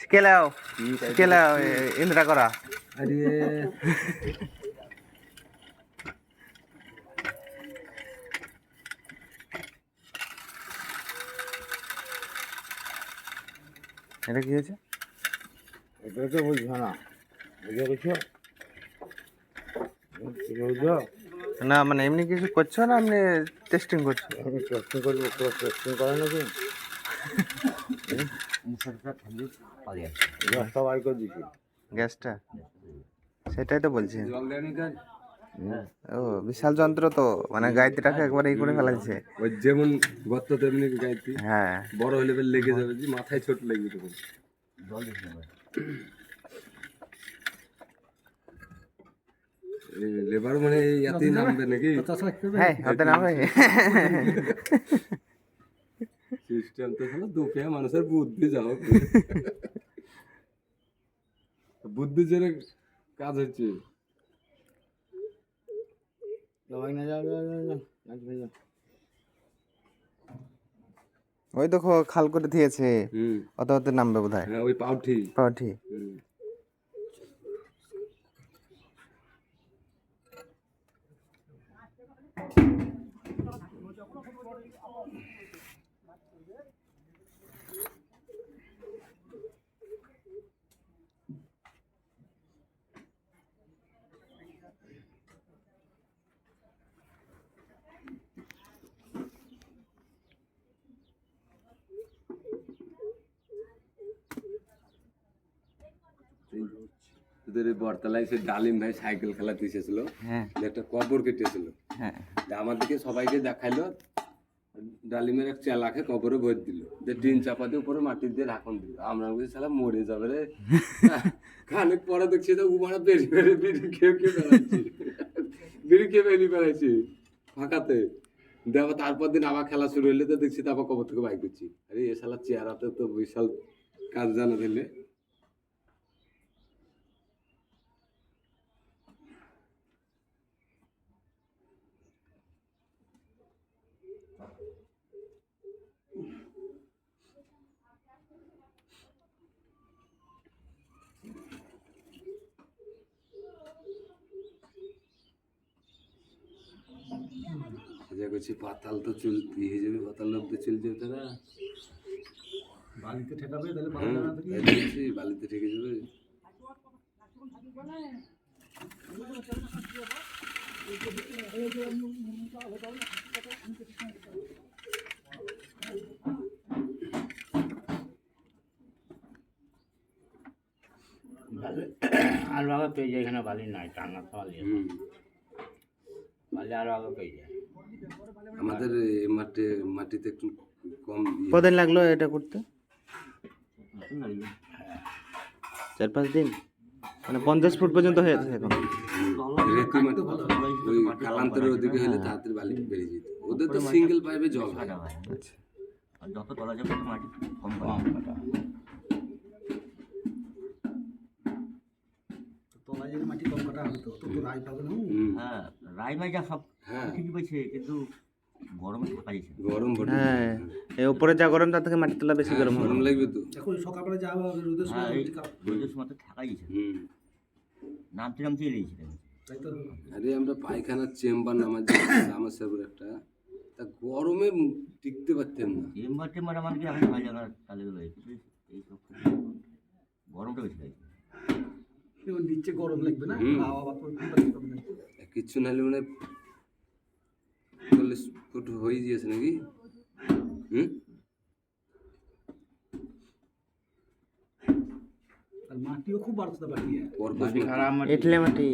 শিকেলাও শিকেলাও ইন্দ্রা করা। এটা কি হয়েছে? এটা তো বুঝছ না। বুঝে গেছো? না মানে এমনি কিছু করছ না এমনি টেস্টিং করছ? আমি টেস্টিং করব তো টেস্টিং করে নাকি? গ্যাসটা বাই করে দিচ্ছি গ্যাসটা? সেটাই তো বলছি। জল কাজ ও বিশাল যন্ত্র তো মানে গাড়িটাকে একবার এই করে ফেলাচ্ছে ওই যেমন গর্ত তেমনি গাইতি হ্যাঁ। বড় হলে লেগে যাবে যে মাথায় ছোট লাগবে তখন লেবার মানে নামবে নাকি? হ্যাঁ হতে না সিস্টেম তো হলো দুপিয়া মানুষের বুদ্ধি যাও বুদ্ধি জেনে কাজ হচ্ছে। ওই দেখো খাল করে দিয়েছে। অত অত নামবে বোধ হয় হ্যাঁ ওই পাউঠি। পাউঠি। তোদের বরতলায় সে ডালিম ভাই সাইকেল খেলাতে এসেছিল হ্যাঁ। একটা কবর কেটেছিল। হ্যাঁ। আমাদেরকে সবাইকে দেখাইলো। ডালিমের এক চেলাকে কবরে ভর দিল। যে টিন চাপা দিয়ে উপরে মাটি দিয়ে ঢাকন দিল। আমরা বলছি সালা মরে যাবে রে। খানিক পরে দেখছি তো উমারা বেরি বেরি বিড়ি খেয়ে খেয়ে বেড়াচ্ছি। বিড়ি খেয়ে বেরিয়ে বেড়াচ্ছি ফাঁকাতে। দেখো তারপর দিন আবার খেলা শুরু হইলে তো দেখছি তারপর কবর থেকে বাইক করছি। আরে এ শালা চেহারাতে তো বিশাল কাজ জানা দিলে যা করছি পাতাল তো চুল দিয়ে যাবে পাতাল লোক তো চুল যাবে তারা। বালিতে ঠেকাবে তাহলে হ্যাঁ বালিতে ঠেকে যাবে। আরও আগে পেয়ে যায় এখানে বালি নাই টানা বালি। বালি আরও আগে পেয়ে যায়। আমাদের মাঠে মাটিতে একটু কম দিয়ে কদিন লাগল এটা করতে? চার পাঁচ দিন? মানে পঞ্চাশ ফুট পর্যন্ত এখন। রেতি মাটি ওই কালান্তরের ওদিকে হলে তাড়াতাড়ি বালি বেরিয়ে যেত। ওদের তো সিঙ্গেল পাইপে জল হয়। আচ্ছা। যত তলা যাবে তত মাটি কম কম পাবে কাটা তলায় মাটি কম কাটা হতো? তো তো রায় পাবে না। হ্যাঁ যা সব হ্যাঁ। ঠিকই পেয়েছে কিন্তু গরমে থাকা যাচ্ছে। গরম হ্যাঁ এই উপরে যা গরম তার থেকে মাটির তলা বেশি গরম গরম লাগবে তো। এখন সকালবেলা যা হবে রোদের হ্যাঁ সময় এই মাটি কাপ- রোদের সময় তো থাকাই যাচ্ছে হুম। নামতে নামতে এলেইছে দেখো আরে আমরা পায়খানার চেম্বার নামার আমার সাহেবের একটা তা গরমে টিকতে পারতাম না। চেম্বার টেম্বার আমাদেরকে এখন হয় জায়গা চালে গেলো কিন্তু গরমটা বেশি লাগছে নিচে গরম লাগবে না হুম। হাওয়া বাতাস পাবে না। কিচ্ছু নাহলে মানে চল্লিশ ফুট হয়ে গিয়েছে নাকি হুম আর মাটিও খুব বাড়তে বাকি পরপর মাটি খারাপ মাটি এটলে মাটি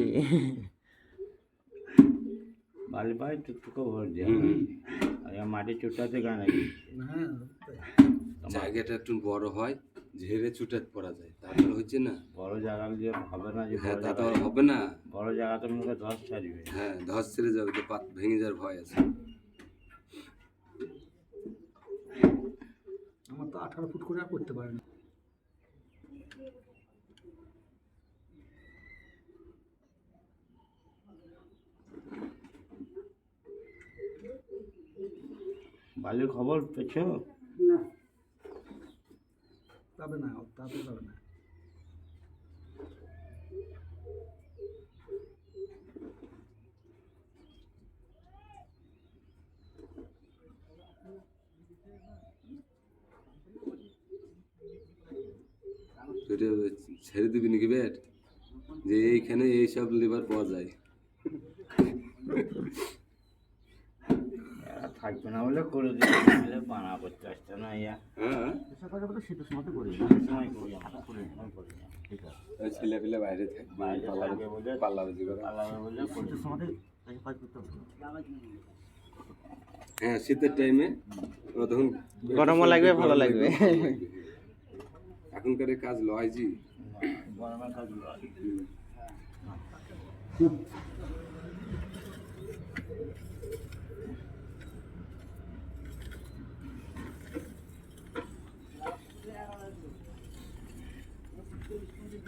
বালি পাই টুকটুকো ভর দেয় হুম। আর এবার মাটি চুটাতে গান হ্যাঁ জায়গাটা একটু বড় হয় ঝেড়ে চুটে পড়া যায়। তাহলে হচ্ছে না। বড় জায়গা যে হবে না হ্যাঁ তা তো হবে না। বড় জায়গাতে মুখে ধস ছাড়বে। হ্যাঁ ধস ছেড়ে যাবে তো পাত ভেঙে যাওয়ার ভয় আছে। আমার তো আঠারো ফুট করে আর করতে পারে না। বালির খবর পেছো তবে না তাতে তবে না সেটা ছেড়ে দিবি নাকি ব্যাট যে এইখানে এইসব লিভার পাওয়া যায় এরা থাকবে না বলে করে দিলে বানা করতে আসছে না ইয়া। হ্যাঁ? আমরা শীতের সময় তো করি সময় করি হঠাৎ করে করি ঠিক আছে। ছেলে পেলে বাইরে থাকবে বাইরে থাকবে বলে পাল্লাবাজি করে। আলাদা বলে করে শীতের সময় কাজ করতে হবে। হ্যাঁ শীতের টাইমে তখন গরমও লাগবে, ভালো লাগবে। এখনকার কাজ লয় জি। গরমের কাজ আছে। মাথা তো ছোট হয়ে গেছে এই মাটিতে কোথাও ভালো লাগছে ওই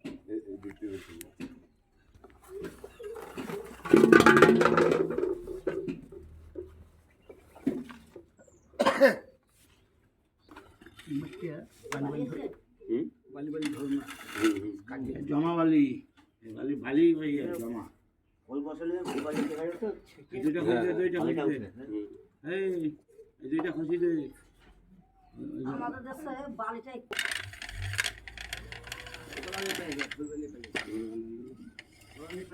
কর এই- এই দিক দিয়ে বলছি। মাটিয়া বালি বালি বালি বালি ধরে না হুম, হুম। জমা বালি বালি ভালি হয়ে জমা ওই বছরে দুইটা খুঁজি দে দুইটা খুঁজি দুইটা খুঁজি আমাদের দেশে Wala ni Wala ni Wala ni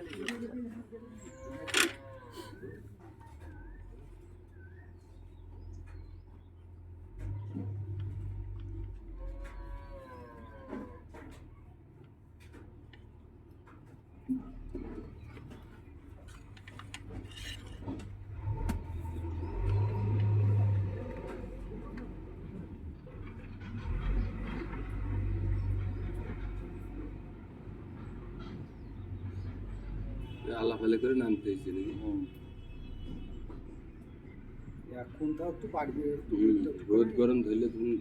ফালে করে নামতে হয়েছে নাকি? এখন তাও একটু পারবে রোদ গরম ধরলে তুমি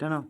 টানো